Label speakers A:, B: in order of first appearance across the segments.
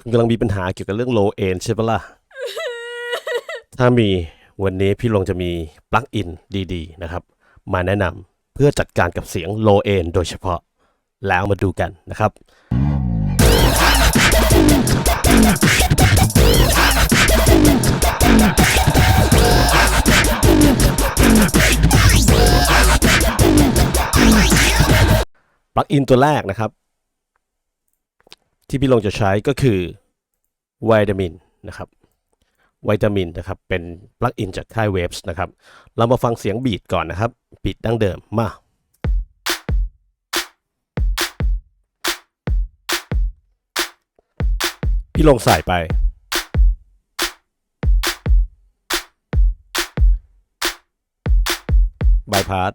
A: คุณกำลังมีปัญหาเกี่ยวกับเรื่อง low end ใช่ปะล่ะ ถ้ามีวันนี้พี่ลงจะมีปลั๊กอินดีๆ นะครับ มาแนะนำเพื่อจัดการกับเสียง low end โดยเฉพาะแล้วมาดูกันนะครับ ปลั๊กอินตัวแรกนะครับ ที่พี่ลงจะใช้ก็คือวิตามินนะครับวิตามินนะครับ เป็นปลั๊กอินจากค่ายเวฟส์นะครับ เรามาฟังเสียงบีดก่อนนะครับ บีดดั้งเดิมมาพี่ลงใส่ไป บายพาส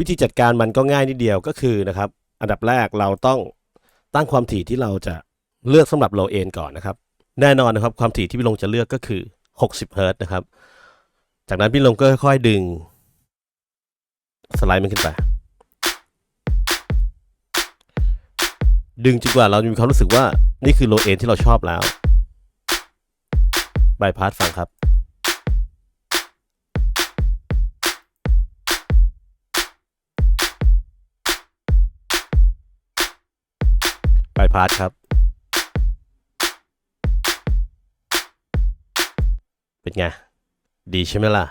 A: วิธีจัดการมันก็ง่ายนิดเดียวก็คือนะครับ อันดับแรกเราต้องตั้งความถี่ที่เราจะเลือกสำหรับ low end ก่อนนะครับ แน่นอนนะครับความถี่ที่พี่ลงจะเลือกก็คือ 60เฮิรต์นะครับ จากนั้นพี่ลงก็ค่อยๆดึง สไลด์มันขึ้นไป ดึงจนกว่าเราจะมีความรู้สึกว่านี่คือ low end ที่เราชอบแล้วบายพาสฟังครับายพาสครับ เป็นไง ดีใช่ไหมล่ะ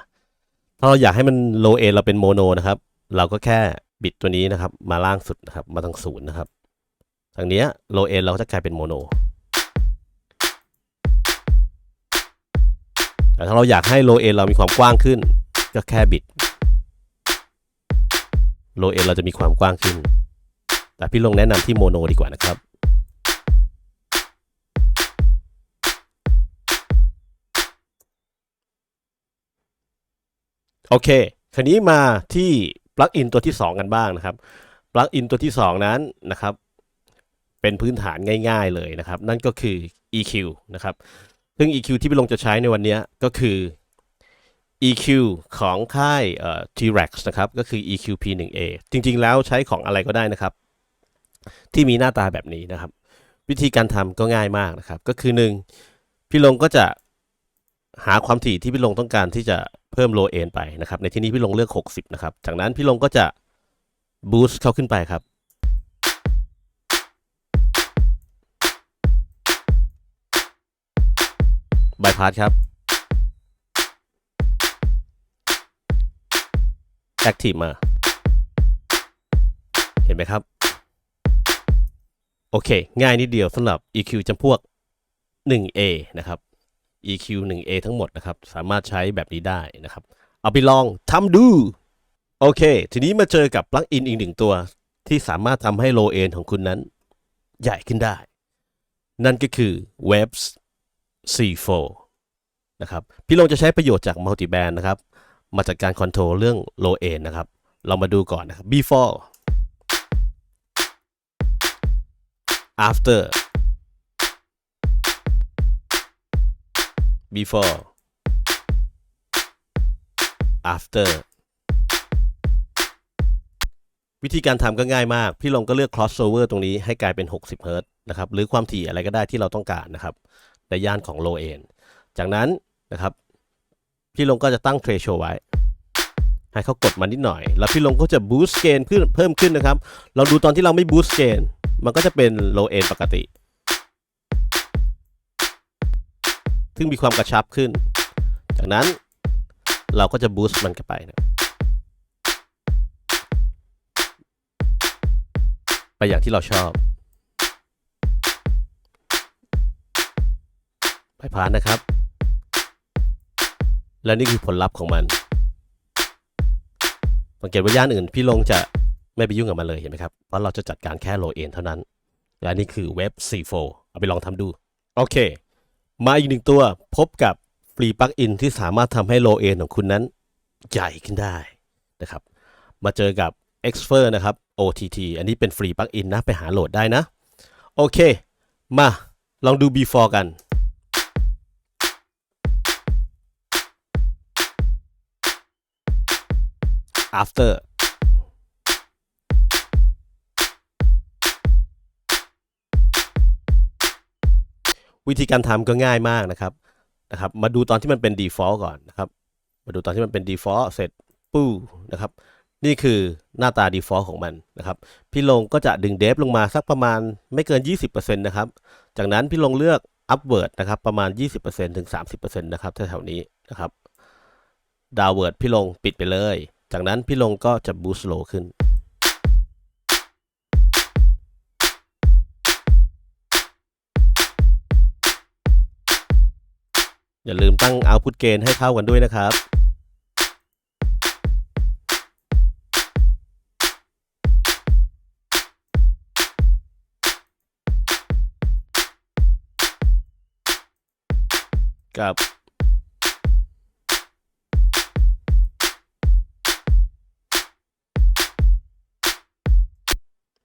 A: ถ้าเราอยากให้มันโลเอเราเป็นโมโนนะครับ เราก็แค่บิดตัวนี้นะครับ มาล่างสุดนะครับ มาทางศูนย์นะครับ ทางเนี้ยโลเอเราก็จะกลายเป็นโมโนแต่ถ้าเราอยากให้โลเอเรามีความกว้างขึ้น ก็แค่บิดโลเอเราจะมีความกว้างขึ้น แต่พี่ลงแนะนำที่โมโนดีกว่านะครับ โอเคคราวนี้มาที่ปลั๊กอินตัวที่ 2 กันบ้างนะครับ ปลั๊กอินตัวที่ 2 นั้นนะครับ เป็นพื้นฐานง่าย ๆเลยนะครับ นั่นก็คือ EQ นะครับ ซึ่ง EQ ที่พี่ลงจะใช้ในวันนี้ก็คือ EQ ของค่ายเอ่อ T-Rex นะครับ ก็คือ EQ P1A จริงๆ แล้วใช้ของอะไรก็ได้นะครับ ที่มีหน้าตาแบบนี้นะครับ วิธีการทำก็ง่ายมากนะครับ ก็คือหนึ่งพี่ลงก็จะ หาความถี่ที่พี่ลงต้องการที่จะเพิ่มโลเอนไปนะครับ ในที่นี้พี่ลงเลือก 60 นะครับ จากนั้นพี่ลงก็จะบูสต์เข้าขึ้นไปครับ บายพาสครับ แอคทีฟมา เห็นไหมครับ โอเค ง่ายนิดเดียวสำหรับ EQ จำพวก 1A นะครับ EQ 1A ทั้งหมดนะครับ สามารถใช้แบบนี้ได้นะครับ เอาไปลองทำดู โอเค ทีนี้มาเจอกับปลั๊กอินอีกหนึ่งตัว ที่สามารถทำให้ low end ของคุณนั้น ใหญ่ขึ้นได้ นั่นก็คือ Waves C4 นะครับ พี่ลงจะใช้ประโยชน์จาก multiband นะครับ มาจัดการคอนโทรลเรื่อง low end นะครับ เรามาดูก่อนนะครับ before after before after วิธีการทำก็ง่ายมาก พี่ลงก็เลือก crossover ตรงนี้ให้กลายเป็น 60 เฮิรต์นะครับ หรือความถี่อะไรก็ได้ที่เราต้องการนะครับ ในย่านของ low end จากนั้นนะครับ พี่ลงก็จะตั้ง threshold ไว้ ให้เขากดมานิดหน่อย แล้วพี่ลงก็จะ boost gain ขึ้นเพิ่มขึ้นนะครับ เราดูตอนที่เราไม่ boost gain มันก็จะเป็น low end ปกติ ซึ่งมีความกระชับขึ้น จากนั้นเราก็จะ boost มันกันไปนะไปอย่างที่เราชอบ ไปผ่านนะครับ และนี่คือผลลัพธ์ของมัน สังเกตว่าย่านอื่นพี่ลงจะไม่ไปยุ่งกับมันเลยเห็นไหมครับ เพราะเราจะจัดการแค่โลเอนเท่านั้น และนี่คือเว็บ C4 เอาไปลองทำดู โอเค มาอีกหนึ่งตัวพบกับฟรีปลั๊กอินที่สามารถทำให้โลเอนของคุณนั้นใหญ่ขึ้นได้นะครับ มาเจอกับ Xfer นะครับ OTT อันนี้เป็นฟรีปลั๊กอินนะ ไปหาโหลดได้นะ โอเค มาลองดู before กัน after วิธีการทำก็ง่ายมากนะครับนะครับ มาดูตอนที่มันเป็น default ก่อนนะครับ มาดูตอนที่มันเป็น default เสร็จปู้นะครับ นี่คือหน้าตา default ของมันนะครับ พี่ลงก็จะดึงเดฟลงมาสักประมาณไม่เกิน 20%นะครับ จากนั้นพี่ลงเลือก upward นะครับ ประมาณ 20%ถึง 30%นะครับแถวๆนี้นะครับ downward พี่ลงปิดไปเลย จากนั้นพี่ลงก็จะ boost low ขึ้น อย่าลืมตั้ง output gain ให้เท่ากันด้วยนะครับ กับ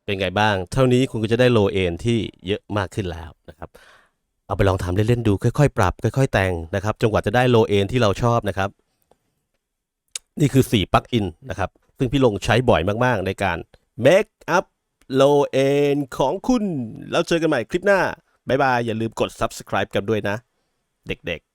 A: เป็นไงบ้าง เท่านี้คุณก็จะได้โลเอนที่เยอะมากขึ้นแล้วนะครับ เอาไปลองทำเล่นๆดูค่อยๆ ปรับ ค่อย ๆ แต่งนะครับจนกว่าจะได้โลเอนที่เราชอบนะครับ นี่คือ 4ปลั๊กอินนะครับ ซึ่งพี่ลงใช้บ่อยมากๆ ในการ make up โลเอนของคุณ แล้วเจอกันใหม่คลิปหน้า บ๊ายบาย อย่าลืมกด subscribe กันด้วยนะ เด็กๆ